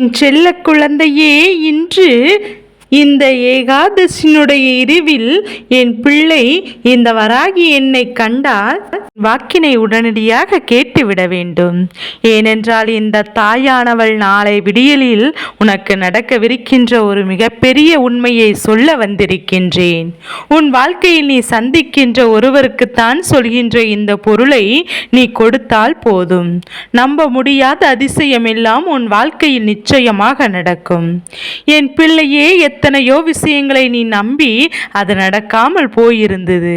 என் செல்ல குழந்தையே இன்று இந்த ஏகாதசினுடைய இரவில் என் பிள்ளை இந்த வராகி என்னை கண்டால் வாக்கினை உடனடியாக கேட்டுவிட வேண்டும். ஏனென்றால் இந்த தாயானவள் நாளை விடியலில் உனக்கு நடக்கவிருக்கின்ற ஒரு மிகப்பெரிய உண்மையை சொல்ல வந்திருக்கின்றேன். உன் வாழ்க்கையில் நீ சந்திக்கின்ற ஒருவருக்குத்தான் சொல்கின்ற இந்த பொருளை நீ கொடுத்தால் போதும். நம்ப முடியாத அதிசயமெல்லாம் உன் வாழ்க்கையில் நிச்சயமாக நடக்கும். என் பிள்ளையே எத்தனையோ விஷயங்களை நீ நம்பி அது நடக்காமல் போயிருந்தது.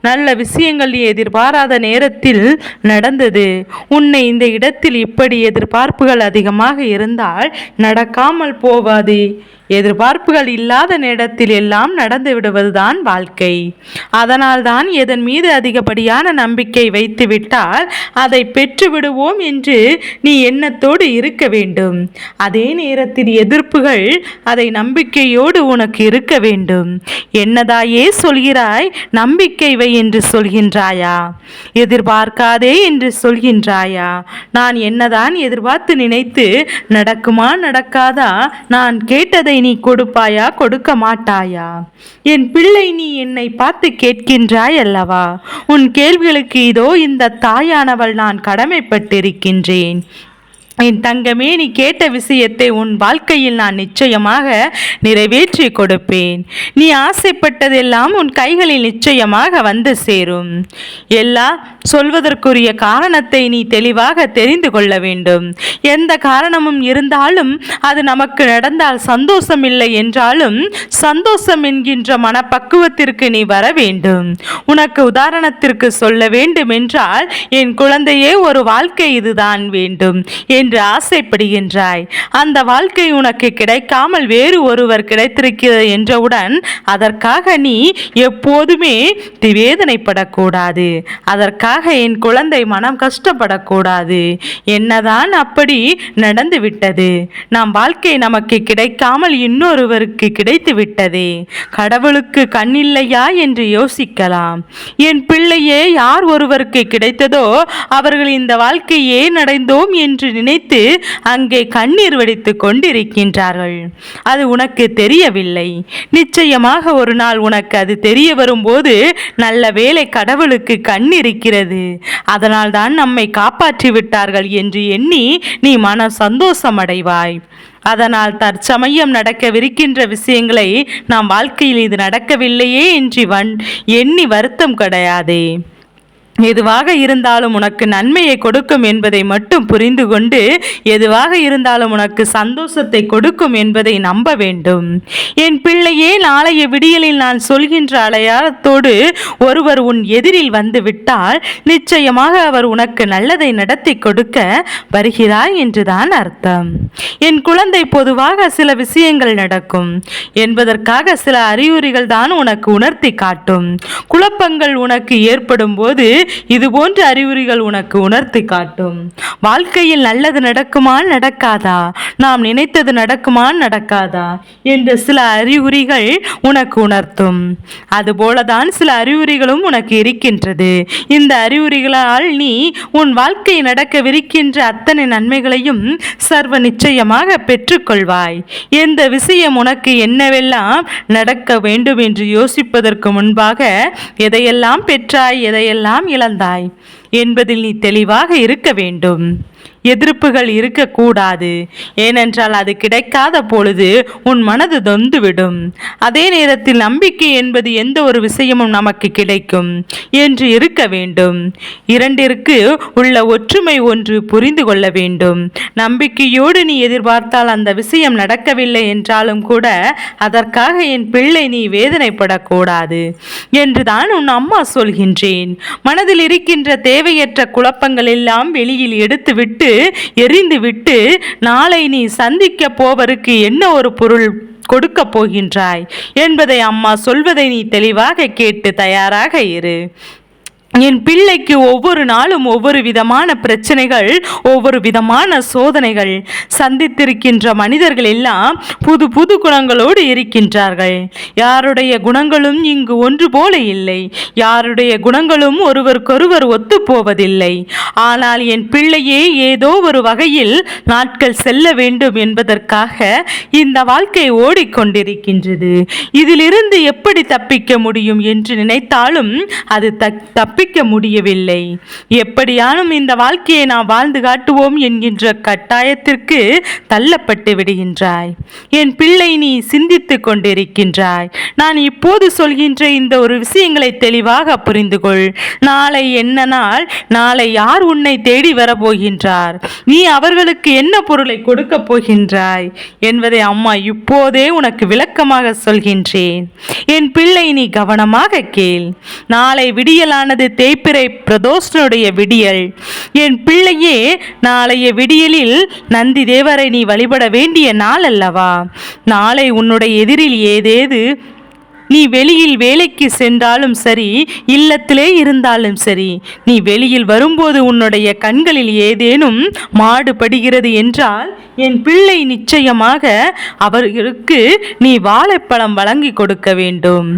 நல்ல விஷயங்கள் நீ எதிர்பாராத நேரத்தில் நடந்தது. உன்னை இந்த இடத்தில் இப்படி எதிர்பார்ப்புகள் அதிகமாக இருந்தால் நடக்காமல் போவாது. எதிர்பார்ப்புகள் இல்லாத நேரத்தில் எல்லாம் நடந்து விடுவதுதான் வாழ்க்கை. அதனால்தான் எதன் மீது அதிகப்படியான நம்பிக்கை வைத்து விட்டால் அதை பெற்று விடுவோம் என்று நீ எண்ணத்தோடு இருக்க வேண்டும். அதே நேரத்தில் எதிர்ப்புகள் அதை நம்பிக்கையோடு உனக்கு இருக்க வேண்டும். என்னதாயே சொல்கிறாய் நம்பிக்கை வை என்று சொல்கின்றாயா? எதிர்பார்க்காதே என்று சொல்கின்றாயா? நான் என்னதான் எதிர்பார்த்து நினைத்து நடக்குமா நடக்காதா நான் கேட்டதை நீ கொடுப்பாயா? கொடுக்க மாட்டாயா என் பிள்ளை நீ என்னை பார்த்து கேட்கின்றாய் அல்லவா உன் கேள்விகளுக்கு இதோ இந்த தாயானவள் நான் கடமைப்பட்டிருக்கின்றேன். என் தங்கமே நீ கேட்ட விஷயத்தை உன் வாழ்க்கையில் நான் நிச்சயமாக நிறைவேற்றி கொடுப்பேன். நீ ஆசைப்பட்டதெல்லாம் உன் கைகளில் நிச்சயமாக வந்து சேரும். எல்லா சொல்வதற்குரிய காரணத்தை நீ தெளிவாக தெரிந்து கொள்ள வேண்டும். எந்த காரணமும் இருந்தாலும் அது நமக்கு நடந்தால் சந்தோஷம் இல்லை என்றாலும் சந்தோஷம் என்கின்ற மனப்பக்குவத்திற்கு நீ வர வேண்டும். உனக்கு உதாரணத்திற்கு சொல்ல வேண்டும் என்றால் என் குழந்தையே ஒரு வாழ்க்கை இதுதான் வேண்டும். என்று ஆசைப்படுகின்றாய். அந்த வாழ்க்கை உனக்கு கிடைக்காமல் வேறு ஒருவர் கிடைத்திருக்கிறது என்றவுடன் அதற்காக நீ எப்போதுமே வேதனைப்படக்கூடாது. அதற்காக என் குழந்தை மனம் கஷ்டப்படக்கூடாது. என்னதான் அப்படி நடந்து விட்டது நம் வாழ்க்கை நமக்கு கிடைக்காமல் இன்னொருவருக்கு கிடைத்து விட்டதே கடவுளுக்கு கண்ணில்லையா என்று யோசிக்கலாம். என் பிள்ளையே யார் ஒருவருக்கு கிடைத்ததோ அவர்கள் இந்த வாழ்க்கை ஏன் அடைந்தோம் என்று நினைத்து அங்கே கண்ணீர் வடித்து கொண்டிருக்கின்றார்கள். அது உனக்கு தெரியவில்லை. நிச்சயமாக ஒரு நாள் உனக்கு அது தெரிய வரும்போது நல்ல வேலை கடவுளுக்கு கண் இருக்கிறது அதனால் தான் நம்மை காப்பாற்றி விட்டார்கள் என்று எண்ணி நீ மன சந்தோஷம் அடைவாய் அதனால் தற்சமயம் நடக்கவிருக்கின்ற விஷயங்களை நாம் வாழ்க்கையில் இது நடக்கவில்லையே என்று வன் எண்ணி வருத்தம் கிடையாதே. எதுவாக இருந்தாலும் உனக்கு நன்மையை கொடுக்கும் என்பதை மட்டும் புரிந்து கொண்டு எதுவாக இருந்தாலும் உனக்கு சந்தோஷத்தை கொடுக்கும் என்பதை நம்ப வேண்டும். என் பிள்ளையே நாளைய விடியலில் நான் சொல்கின்ற அடையாளத்தோடு ஒருவர் உன் எதிரில் வந்து விட்டால் நிச்சயமாக அவர் உனக்கு நல்லதை நடத்தி கொடுக்க வருகிறார் என்றுதான் அர்த்தம். என் குழந்தை பொதுவாக சில விஷயங்கள் நடக்கும். என்பதற்காக சில அறிகுறிகள் தான் உனக்கு உணர்த்தி காட்டும். குழப்பங்கள் உனக்கு ஏற்படும் போது இது போன்ற அறிகுறிகள் உனக்கு உணர்த்தி காட்டும். வாழ்க்கையில் நல்லது நடக்குமா நடக்காதா? நாம் நினைத்தது நடக்குமா நடக்காதா? என்ற சில அறிகுறிகள் உனக்கு உணர்த்தும். அதுபோலதான் சில அறிகுறிகளும் உனக்கு இருக்கின்றது. இந்த அறிகுறிகளால் நீ உன் வாழ்க்கை நடக்கவிருக்கின்ற அத்தனை நன்மைகளையும் சர்வ நிச்சயமாக பெற்றுக்கொள்வாய். எந்த விஷயம் உனக்கு என்னவெல்லாம் நடக்க வேண்டும் என்று யோசிப்பதற்கு முன்பாக எதையெல்லாம் பெற்றாய் எதையெல்லாம் இழந்தாய் என்பதில் நீ தெளிவாக இருக்க வேண்டும். எதிர்ப்புகள் இருக்கக்கூடாது. ஏனென்றால் அது கிடைக்காத பொழுது உன் மனது தொந்துவிடும். அதே நேரத்தில் நம்பிக்கை என்பது எந்த ஒரு விஷயமும் நமக்கு கிடைக்கும் என்று இருக்க வேண்டும். இரண்டிற்கு உள்ள ஒற்றுமை ஒன்று புரிந்து கொள்ள வேண்டும். நம்பிக்கையோடு நீ எதிர்பார்த்தால் அந்த விஷயம் நடக்கவில்லை என்றாலும் கூட அதற்காக என் பிள்ளை நீ வேதனைப்படக்கூடாது என்றுதான் உன் அம்மா சொல்கின்றேன். மனதில் இருக்கின்ற தேவையற்ற குழப்பங்கள் எல்லாம் வெளியில் எடுத்துவிட்டு எரிந்துவிட்டு நாளை நீ சந்திக்க போவருக்கு என்ன ஒரு பொருள் கொடுக்க போகின்றாய்? என்பதை அம்மா சொல்வதை நீ தெளிவாக கேட்டு தயாராக இரு. என் பிள்ளைக்கு ஒவ்வொரு நாளும் ஒவ்வொரு விதமான பிரச்சனைகள் ஒவ்வொரு விதமான சோதனைகள். சந்தித்திருக்கின்ற மனிதர்கள் எல்லாம் புது புது குணங்களோடு இருக்கின்றார்கள். யாருடைய குணங்களும் இங்கு ஒன்று போல இல்லை. யாருடைய குணங்களும் ஒருவருக்கொருவர் ஒத்துப்போவதில்லை. ஆனால் என் பிள்ளையே ஏதோ ஒரு வகையில் நாட்கள் செல்ல வேண்டும் என்பதற்காக இந்த வாழ்க்கை ஓடிக்கொண்டிருக்கின்றது. இதிலிருந்து எப்படி தப்பிக்க முடியும் என்று நினைத்தாலும் அது தப்பி தப்பிக்க முடியவில்லை. எப்படியானும் இந்த வாழ்க்கையை நாம் வாழ்ந்து காட்டுவோம் என்கின்ற கட்டாயத்திற்கு தள்ளப்பட்டு விடுகின்றாய். என் பிள்ளை நீ சிந்தித்துக் கொண்டிருக்கின்றாய். நான் இப்போது சொல்கின்ற இந்த ஒரு விஷயங்களை தெளிவாக புரிந்து கொள் நாளை என்ன நாள்? நாளை யார் உன்னை தேடி வரப்போகின்றார்? நீ அவர்களுக்கு என்ன பொருளை கொடுக்க போகின்றாய்? என்பதை அம்மா இப்போதே உனக்கு விளக்கமாக சொல்கின்றேன். என் பிள்ளை நீ கவனமாக கேள். நாளை விடியலானது தேய்பிறை பிரதோஷனுடைய விடியல். என் பிள்ளையே நாளைய விடியலில் நந்தி தேவரை நீ வழிபட வேண்டிய நாள் அல்லவா நாளை உன்னுடைய எதிரில் ஏதேது? நீ வெளியில் வேலைக்கு சென்றாலும் சரி இல்லத்திலே இருந்தாலும் சரி நீ வெளியில் வரும்போது உன்னுடைய கண்களில் ஏதேனும் மாடுபடுகிறது என்றால் என் பிள்ளை நிச்சயமாக அவர்களுக்கு நீ வாழைப்பழம் வழங்கி கொடுக்க வேண்டும்.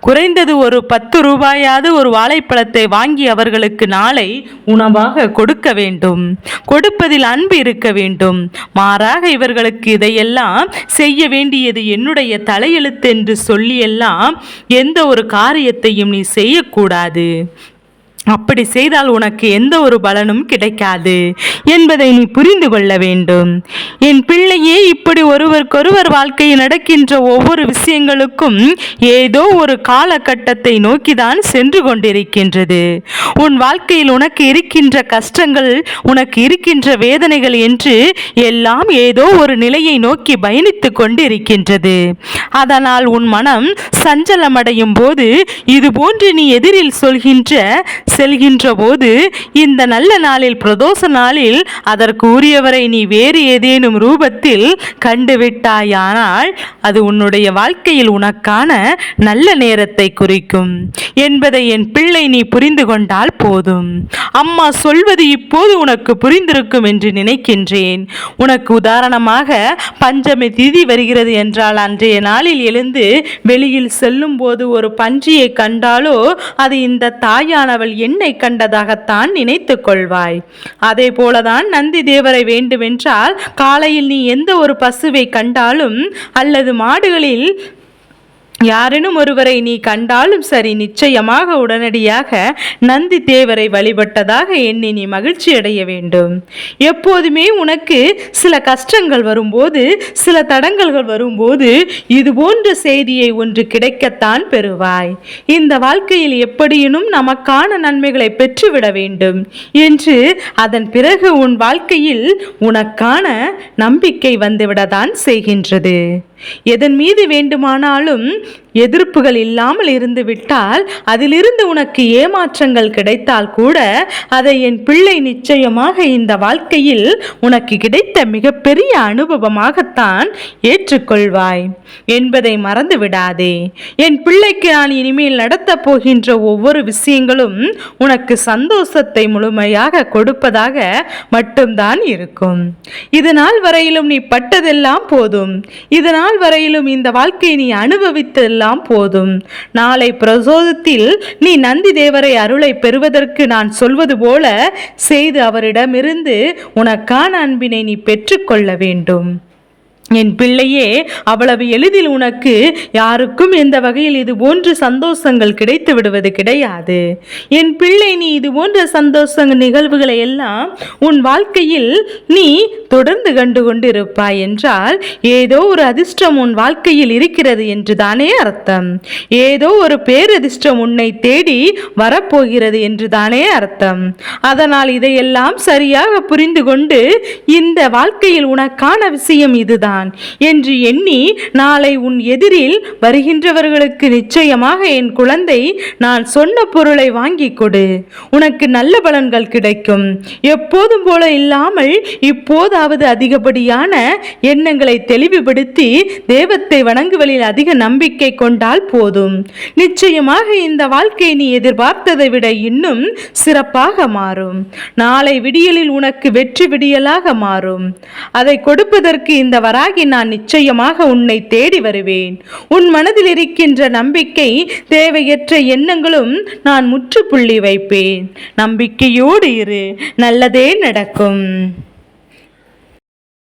குறைந்தது ஒரு பத்து ரூபாயாவது ஒரு வாழைப்பழத்தை வாங்கி அவர்களுக்கு நாளை உணவாக கொடுக்க வேண்டும். கொடுப்பதில் அன்பு இருக்க வேண்டும். மாறாக இவர்களுக்கு இதையெல்லாம் செய்ய வேண்டியது என்னுடைய தலையெழுத்து என்று சொல்லியெல்லாம் எந்த ஒரு காரியத்தையும் நீ செய்யக்கூடாது. அப்படி செய்தால் உனக்கு எந்த ஒரு பலனும் கிடைக்காது என்பதை நீ புரிந்து கொள்ள வேண்டும். என் பிள்ளையே இப்படி ஒருவருக்கொருவர் வாழ்க்கையில் நடக்கின்ற ஒவ்வொரு விஷயங்களுக்கும் ஏதோ ஒரு காலகட்டத்தை நோக்கிதான் சென்று கொண்டிருக்கின்றது. உன் வாழ்க்கையில் உனக்கு இருக்கின்ற கஷ்டங்கள் உனக்கு இருக்கின்ற வேதனைகள் என்று எல்லாம் ஏதோ ஒரு நிலையை நோக்கி பயணித்து கொண்டிருக்கின்றது. அதனால் உன் மனம் சஞ்சலமடையும் போது இது போன்று நீ எதிரில் சொல்கின்ற செல்கின்ற போது இந்த நல்ல நாளில் பிரதோஷ நாளில் அதற்கு உரியவரை நீ வேறு ஏதேனும் ரூபத்தில் கண்டுவிட்டாயானால் அது உன்னுடைய வாழ்க்கையில் உனக்கான நல்ல நேரத்தை குறிக்கும் என்பதை என் பிள்ளை நீ புரிந்து கொண்டால் போதும். அம்மா சொல்வது இப்போது உனக்கு புரிந்திருக்கும் என்று நினைக்கின்றேன். உனக்கு உதாரணமாக பஞ்சமி திதி வருகிறது என்றால் அன்றைய நாளில் எழுந்து வெளியில் செல்லும் போது ஒரு பன்றியை கண்டாலோ அது இந்த தாயானவள் என் என்னை கண்டதாகத்தான் நினைத்து கொள்வாய் அதே போலதான் நந்தி தேவரை வேண்டுமென்றால் காலையில் நீ எந்த ஒரு பசுவை கண்டாலும் அல்லது மாடுகளில் யாரேனும் ஒருவரை நீ கண்டாலும் சரி நிச்சயமாக உடனடியாக நந்தி தேவரை வழிபட்டதாக எண்ணி நீ மகிழ்ச்சி அடைய வேண்டும். எப்போதுமே உனக்கு சில கஷ்டங்கள் வரும்போது சில தடங்கல்கள் வரும்போது இது போன்ற செய்தியை ஒன்று கிடைக்கத்தான் பெறுவாய். இந்த வாழ்க்கையில் எப்படியினும் நமக்கான நன்மைகளை பெற்றுவிட வேண்டும் என்று அதன் பிறகு உன் வாழ்க்கையில் உனக்கான நம்பிக்கை வந்துவிடத்தான் செய்கின்றது. எதன் மீது வேண்டுமானாலும் எதிர்ப்புகள் இல்லாமல் இருந்து விட்டால் அதிலிருந்து உனக்கு ஏமாற்றங்கள் கிடைத்தால் கூட அதை என் பிள்ளை நிச்சயமாக இந்த வாழ்க்கையில் உனக்கு கிடைத்த மிகப்பெரிய அனுபவமாகத்தான் ஏற்றுக்கொள்வாய் என்பதை மறந்து விடாதே என் பிள்ளைக்கு நான் இனிமேல் நடத்தப் போகின்ற ஒவ்வொரு விஷயங்களும் உனக்கு சந்தோஷத்தை முழுமையாக கொடுப்பதாக மட்டும்தான் இருக்கும். இதனால் வரையிலும் நீ பட்டதெல்லாம் போதும். இதனால் வரையிலும் இந்த வாழ்க்கையை நீ எல்லாம் போதும். நாளை பிரசோதத்தில் நீ நந்தி தேவரை அருளை பெறுவதற்கு நான் சொல்வது போல செய்து அவரிடமிருந்து உனக்கான அன்பினை நீ பெற்றுக்கொள்ள வேண்டும். என் பிள்ளையே அவ்வளவு எளிதில் உனக்கு யாருக்கும் எந்த வகையில் இது போன்ற சந்தோஷங்கள் கிடைத்து விடுவது கிடையாது. என் பிள்ளை நீ இது போன்ற சந்தோஷ நிகழ்வுகளை எல்லாம் உன் வாழ்க்கையில் நீ தொடர்ந்து கண்டு கொண்டிருப்பாய் என்றால் ஏதோ ஒரு அதிர்ஷ்டம் உன் வாழ்க்கையில் இருக்கிறது என்று தானே அர்த்தம். ஏதோ ஒரு பேரதிர்ஷ்டம் உன்னை தேடி வரப்போகிறது என்று தானே அர்த்தம். அதனால் இதையெல்லாம் சரியாக புரிந்து கொண்டு இந்த வாழ்க்கையில் உனக்கான விஷயம் இதுதான். இருக்கிறான் என்று எண்ணி நாளை உன் எதிரில் வருகின்றவர்களுக்கு நிச்சயமாக என் குழந்தை நான் சொன்ன பொருளை வாங்கி கொடு. உனக்கு நல்ல பலன்கள் கிடைக்கும். எப்போதும் போல இல்லாமல் இப்போதாவது அதிகப்படியான எண்ணங்களை தெளிவுபடுத்தி தெய்வத்தை வணங்குவதில் அதிக நம்பிக்கை கொண்டால் போதும். நிச்சயமாக இந்த வாழ்க்கை நீ எதிர்பார்த்ததை விட இன்னும் சிறப்பாக மாறும். நாளை விடியலில் உனக்கு வெற்றி விடியலாக மாறும். அதை கொடுப்பதற்கு இந்த வர வராகி நான் நிச்சயமாக உன்னை தேடி வருவேன். உன் மனதில் இருக்கின்ற நம்பிக்கை தேவையற்ற எண்ணங்களும் நான் முற்றுப்புள்ளி வைப்பேன். நம்பிக்கையோடு இரு நல்லதே நடக்கும்.